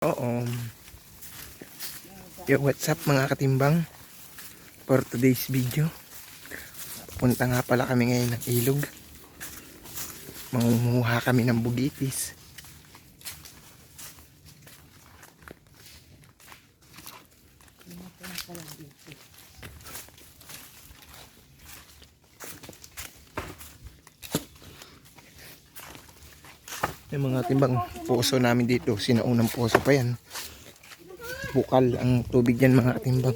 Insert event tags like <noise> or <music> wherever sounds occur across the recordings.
Oo. Yo, what's up mga katimbang? For today's video, punta nga pala kami ngayon ng ilog. Mangunguha kami ng bugitis. Yung mga timbang puso namin dito, sinaunang puso pa yan. Bukal ang tubig yan mga timbang.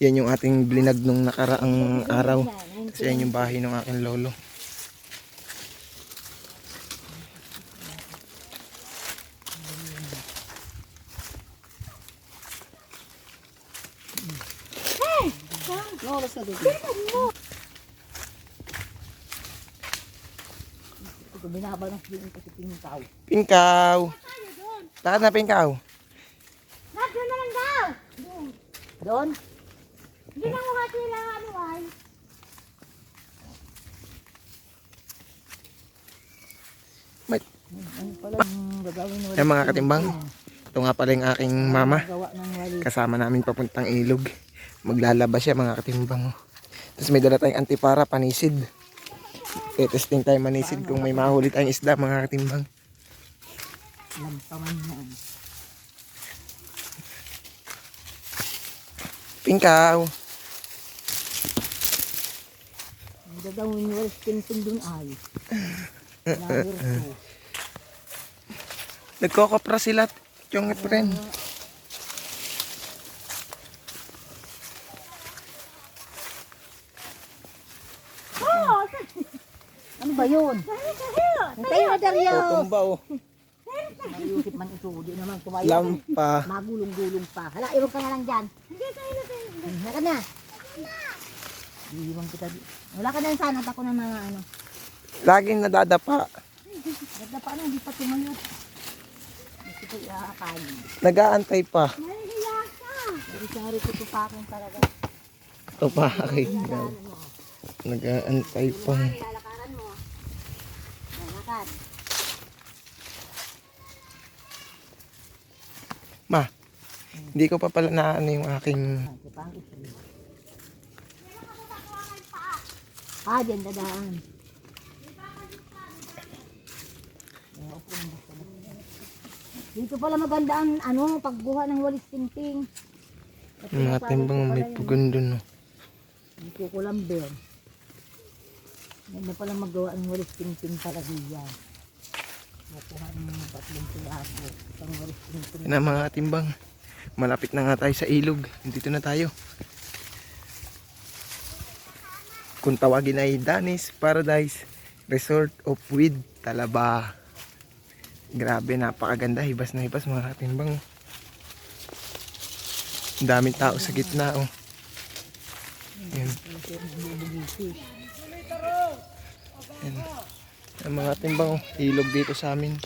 Yan yung ating blinag nung nakaraang araw. Kasi yan yung bahay ng aking lolo. No, let's go. Ito, binabalas din kasi pinitaw. Pingkaw! Lahat na pingkaw. Nandiyan na lang daw. Doon? Hindi na mo kasi lang ano ay. Ano pala yung gagawin mo? Yan mga katimbang. Ito nga pala yung aking mama. Ng wali. Kasama namin papuntang ilog. Maglalaba siya mga katimbang. Tapos may dala tayong antipara, panisid. Testing tayo manisid kung may mahuli tayong isda mga katimbang. Lampaman yan. Pingkaw! Ang gagawin mo, tintin dun ay. <laughs> Nagkokopra sila. Yung friend. Ano ba yun? Tayo na Dario. Tutumba oh. Mayusip man ito. Di naman tumayo. Lampa. Magulong-gulong pa. Hala, iwan ka na lang dyan. Hindi tayo na tayo. Wala ka na. Iiwan kita. di- Wala ka na sana. Ako na mga ano. Laging nadadapa. Ganda pa na. Hindi pa tumayo. Gusto ko iaakali. Nagaantay pa. Nahihiya ka. Sari-sari ko tupakin talaga. Pa aking Nagaantay pa. Lalakaran mo. Lalakad. Ma, hindi ko pa pala na ano yung aking... Ah. Ah, dyan dadaan. Dito pala maganda ang ano, pagbuha ng walis tingting. Yung mga timbang may pugon dun. Oh. Dito ko lang ben. Ganda pala magawa ng walis tingting para diyan. Nakuha ng tatlong piraso. Isang walis tingting. Yan ang mga timbang. Malapit na nga tayo sa ilog. Dito na tayo. Kung tawagin ay Danis Paradise Resort of With Talaba. Grabe, napakaganda. Hibas na hibas mga katimbang. Ang daming tao sa gitna. Oh. Yan. Yan. Ang mga timbang, oh. ilog dito sa amin.